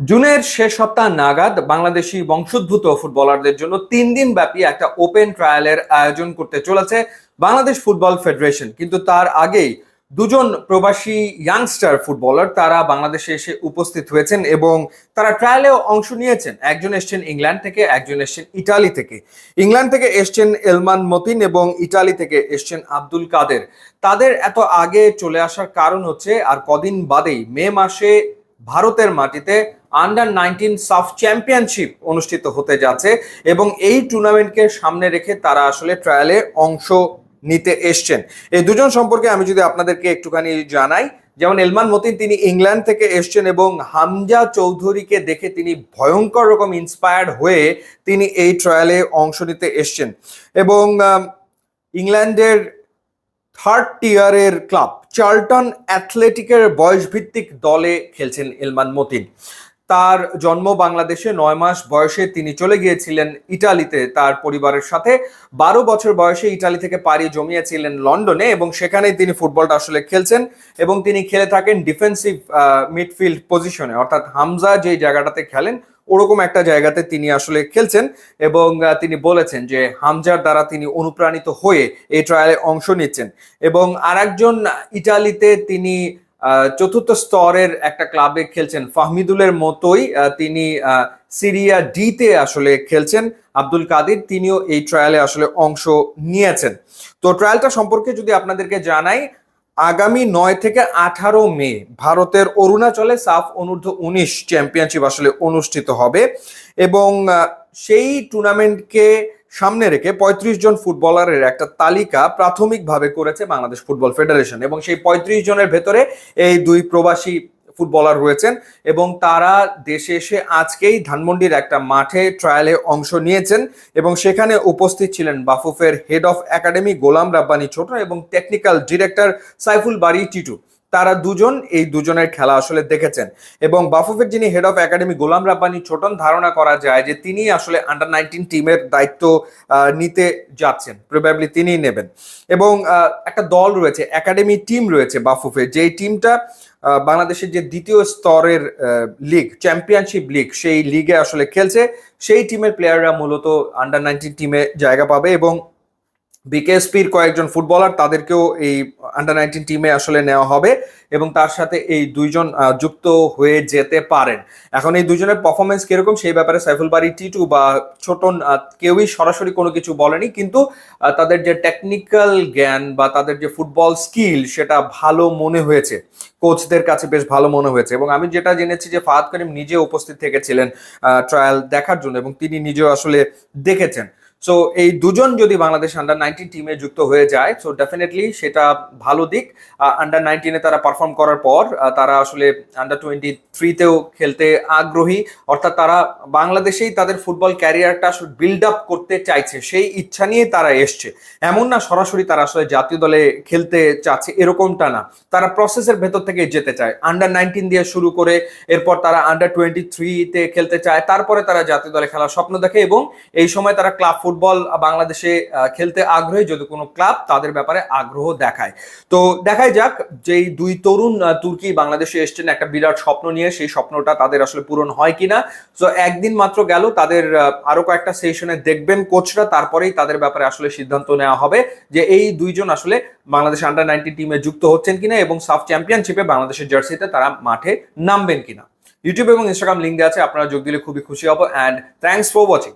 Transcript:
জুনের শেষ সপ্তাহ নাগাদ বাংলাদেশি বংশোদ্ভূত ফুটবলারদের জন্য তিন দিন ব্যাপী একটা ওপেন ট্রায়ালের আয়োজন করতে চলেছে বাংলাদেশ ফুটবল ফেডারেশন। কিন্তু তার আগেই দুজন প্রবাসী ইয়াংস্টার ফুটবলার তারা বাংলাদেশে এসে উপস্থিত হয়েছেন এবং তারা ট্রায়ালেও অংশ নিয়েছেন। একজন এসছেন ইংল্যান্ড থেকে, একজন এসছেন ইটালি থেকে। ইংল্যান্ড থেকে এসছেন এলমান মতিন এবং ইটালি থেকে এসছেন আব্দুল কাদের। তাদের এত আগে চলে আসার কারণ হচ্ছে আর কদিন বাদেই মে মাসে ভারতের মাটিতে আন্ডার নাইনটিন সাফ চ্যাম্পিয়নশিপ অনুষ্ঠিত হতে যাচ্ছে এবং এই টুর্নামেন্টকে সামনে রেখে তারা আসলে ট্রায়ালে অংশ নিতে এসছেন। এই দুজন সম্পর্কে আমি যদি আপনাদেরকে একটুখানি জানাই, যেমন এলমান মতিন তিনি ইংল্যান্ড থেকে এসছেন এবং হামজা চৌধুরীকে দেখে তিনি ভয়ঙ্কর রকম ইন্সপায়ার্ড হয়ে তিনি এই ট্রায়ালে অংশ নিতে এসছেন। এবং ইংল্যান্ডের থার্ড টিয়ারের ক্লাব চার্লটন অ্যাথলেটিকের বয়সভিত্তিক দলে খেলছেন এলমান মতিন। তার জন্ম বাংলাদেশে নয় মাস বয়সে তিনি চলে গিয়েছিলেন ইটালিতে। তার পরিবারের সাথে বারো বছর বয়সে ইটালি থেকে পাড়ি জমিয়েছিলেন লন্ডনে এবং সেখানেই তিনি ফুটবলটা আসলে খেলছেন এবং তিনি খেলে থাকেন ডিফেন্সিভ মিডফিল্ড পজিশনে অর্থাৎ হামজা যে জায়গাটাতে খেলেন, ওরকম একটা জায়গাতে তিনি আসলে খেলছেন এবং তিনি বলেছেন যে হামজার দ্বারা তিনি অনুপ্রাণিত হয়ে এই ট্রায়ালে অংশ নিচ্ছেন। এবং আরেকজন ইটালিতে তিনি চতুর্থ স্তরের একটা ক্লাবে খেলছেন ফাহমিদুলের মতোই তিনি সিরিয়া ডিতে আসলে খেলছেন। আব্দুল কাদির, তিনিও এই ট্রায়ালে আসলে অংশ নিয়েছেন। তো ট্রায়ালটা সম্পর্কে যদি আপনাদেরকে জানাই, আগামী নয় থেকে আঠারো মে ভারতের অরুণাচলে সাফ অনূর্ধ্ব উনিশ চ্যাম্পিয়নশিপ আসলে অনুষ্ঠিত হবে এবং সেই টুর্নামেন্টকে সামনে রেখে পঁয়ত্রিশ জন ফুটবলারের একটা তালিকা প্রাথমিকভাবে করেছে বাংলাদেশ ফুটবল ফেডারেশন। এবং সেই পঁয়ত্রিশ জনের ভেতরে এই দুই প্রবাসী ফুটবলার রয়েছেন এবং তারা দেশে এসে আজকেই ধানমন্ডির একটা মাঠে ট্রায়ালে অংশ নিয়েছেন এবং সেখানে উপস্থিত ছিলেন বাফুফের head of academy Golam Rabbani Choton এবং টেকনিক্যাল ডিরেক্টর সাইফুল বাড়ি টিটু। তারা দুজন, এই দুজনের খেলা আসলে দেখেছেন। এবং বাফুফের যিনি head of academy Golam Rabbani, Choton ধারণা করা যায় যে তিনি আসলে আন্ডার নাইনটিন টিমের দায়িত্ব নিতে যাচ্ছেন। প্রবাবলি তিনিই নেবেন। এবং একটা দল রয়েছে একাডেমি টিম রয়েছে বাফুফের। যেই টিমটা বাংলাদেশের যে দ্বিতীয় স্তরের লিগ চ্যাম্পিয়নশিপ লিগ সেই লিগে আসলে খেলছে। সেই টিমের প্লেয়াররা মূলত আন্ডার নাইনটিন টিমে জায়গা পাবে এবং বিকেএসপির কয়েকজন ফুটবলার তাদেরকেও এই আন্ডার নাইনটিন টিমে আসলে নেওয়া হবে এবং তার সাথে এই দুইজন যুক্ত হয়ে যেতে পারেন। এখন এই দুজনের পারফরমেন্স কীরকম সেই ব্যাপারে সাইফুল বাড়ি, টিটু বা ছোটন কেউই সরাসরি কোনো কিছু বলেনি, কিন্তু তাদের যে টেকনিক্যাল জ্ঞান বা তাদের যে ফুটবল স্কিল সেটা ভালো মনে হয়েছে। কোচদের কাছে বেশ ভালো মনে হয়েছে এবং আমি যেটা জেনেছি যে ফাহাদ করিম নিজে উপস্থিত থেকেছিলেন ট্রায়াল দেখার জন্য এবং তিনি নিজেও আসলে দেখেছেন। সো এই দুজন যদি বাংলাদেশ আন্ডার নাইনটিন টিমে যুক্ত হয়ে যায় সো ডেফিনেটলি সেটা ভালো দিক। আন্ডার নাইনটিনে তারা পারফর্ম করার পর তারা আসলে আন্ডার টোয়েন্টি থ্রিতেও খেলতে আগ্রহী। অর্থাৎ তারা বাংলাদেশেই তাদের ফুটবল ক্যারিয়ারটা বিল্ড আপ করতে চাইছে। সেই ইচ্ছা নিয়ে তারা এসছে। এমন না সরাসরি তারা আসলে জাতীয় দলে খেলতে চাচ্ছে, এরকমটা না। তারা প্রসেসের ভেতর থেকে যেতে চায়। আন্ডার নাইনটিন দিয়ে শুরু করে, এরপর তারা আন্ডার টোয়েন্টি থ্রিতে খেলতে চায়। তারপরে তারা জাতীয় দলে খেলার স্বপ্ন দেখে এবং এই সময় তারা ক্লাব ফুটবল বাংলাদেশে আহ, খেলতে আগ্রহী যদি কোনো ক্লাব তাদের ব্যাপারে আগ্রহ দেখায়। তো দেখাই যাক যেই দুই তরুণ তুর্কি বাংলাদেশে এসছেন একটা বিরাট স্বপ্ন নিয়ে সেই স্বপ্নটা তাদের আসলে পূরণ হয় কিনা। তো একদিন মাত্র গেল তাদের আরও কয়েকটা সেশনে দেখবেন কোচরা তারপরেই তাদের ব্যাপারে আসলে সিদ্ধান্ত নেওয়া হবে যে এই দুইজন আসলে বাংলাদেশ আন্ডার নাইনটিন টিমে যুক্ত হচ্ছেন কিনা এবং সাফ চ্যাম্পিয়নশিপে বাংলাদেশের জার্সিতে তারা মাঠে নামবেন কিনা। ইউটিউব এবং ইনস্টাগ্রাম লিঙ্ক দেওয়া আছে আপনারা যোগ দিলে খুবই খুশি হব। And thanks for watching